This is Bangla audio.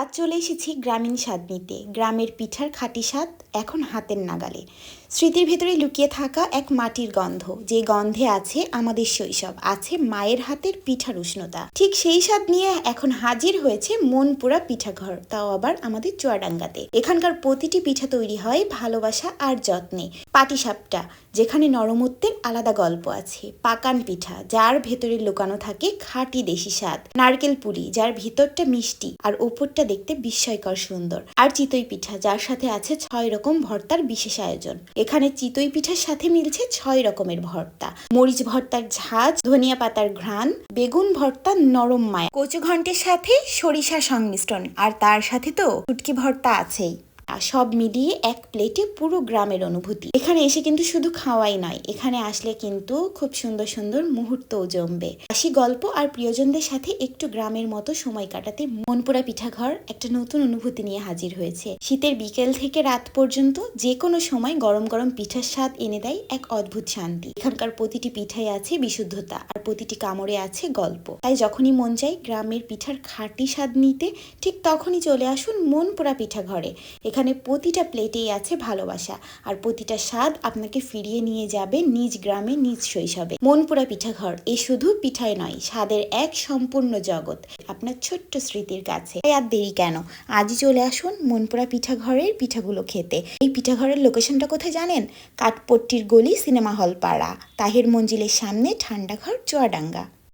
আজ চলে এসেছি গ্রামীণ স্বাদ নিতে। গ্রামের পিঠার খাঁটি স্বাদ এখন হাতের নাগালে। স্মৃতির ভেতরে লুকিয়ে থাকা এক মাটির গন্ধ, যে গন্ধে আছে আমাদের শৈশব, আছে মায়ের হাতের পিঠার উষ্ণতা। ঠিক সেই স্বাদ নিয়ে এখন হাজির হয়েছে মনপুরা পিঠাঘর, তাও আবার আমাদের চুয়াডাঙ্গাতে। এখানকার প্রতিটি পিঠা তৈরি হয় ভালোবাসা আর যত্নে। পাটিসাপটা, যেখানে নরমত্বের আলাদা গল্প আছে। পাকান পিঠা, যার ভেতরে লুকানো থাকে খাঁটি দেশি স্বাদ। নারকেল পুলি, যার ভিতরটা মিষ্টি আর ওপরটা দেখতে বিস্ময়কর সুন্দর। আর চিতই পিঠা, যার সাথে আছে ছয় রকম ভর্তার বিশেষ আয়োজন। এখানে চিতই পিঠার সাথে মিলছে ছয় রকমের ভর্তা। মরিচ ভর্তার ঝাঁজ, ধনিয়া পাতার ঘ্রাণ, বেগুন ভর্তা নরম মায়া। কচু ঘন্টের সাথে সরিষা সংমিশ্রণ, আর তার সাথে তো ফুটকি ভর্তা আছেই। আর সব মিলিয়ে এক প্লেটে পুরো গ্রামের অনুভূতি। এখানে এসে কিন্তু শুধু খাওয়াই নয়, এখানে আসলে কিন্তু খুব সুন্দর সুন্দর মুহূর্তও জমবে। হাসি গল্প আর প্রিয়জনদের সাথে একটু গ্রামের মতো সময় কাটাতে মনপুরা পিঠাঘর একটা নতুন অনুভূতি নিয়ে হাজির হয়েছে। শীতের বিকেল থেকে রাত পর্যন্ত যে কোনো সময় গরম গরম পিঠার স্বাদ এনে দেয় এক অদ্ভুত শান্তি। এখানকার প্রতিটি পিঠায় আছে বিশুদ্ধতা আর প্রতিটি কামড়ে আছে গল্প। তাই যখনই মন চাই গ্রামের পিঠার খাঁটি স্বাদ নিতে, ঠিক তখনই চলে আসুন মনপুরা পিঠা ঘরে এখানে প্রতিটা প্লেটেই আছে ভালোবাসা। আর প্রতিটা স্বাদ আপনাকে ফিরিয়ে নিয়ে যাবে নিজ গ্রামে, নিজ শৈশবে। মনপুরা পিঠাঘর, এ শুধু পিঠায় নয়, স্বাদের এক সম্পূর্ণ জগৎ আপনার ছোট্ট স্মৃতির কাছে। আর দেরি কেন? আজই চলে আসুন মনপুরা পিঠাঘরের পিঠাগুলো খেতে। এই পিঠাঘরের লোকেশনটা কোথায় জানেন? কাঠপট্টির গলি সিনেমা হল পাড়া, তাহের মঞ্জিলের সামনে ঠান্ডা ঘর চুয়াডাঙ্গা।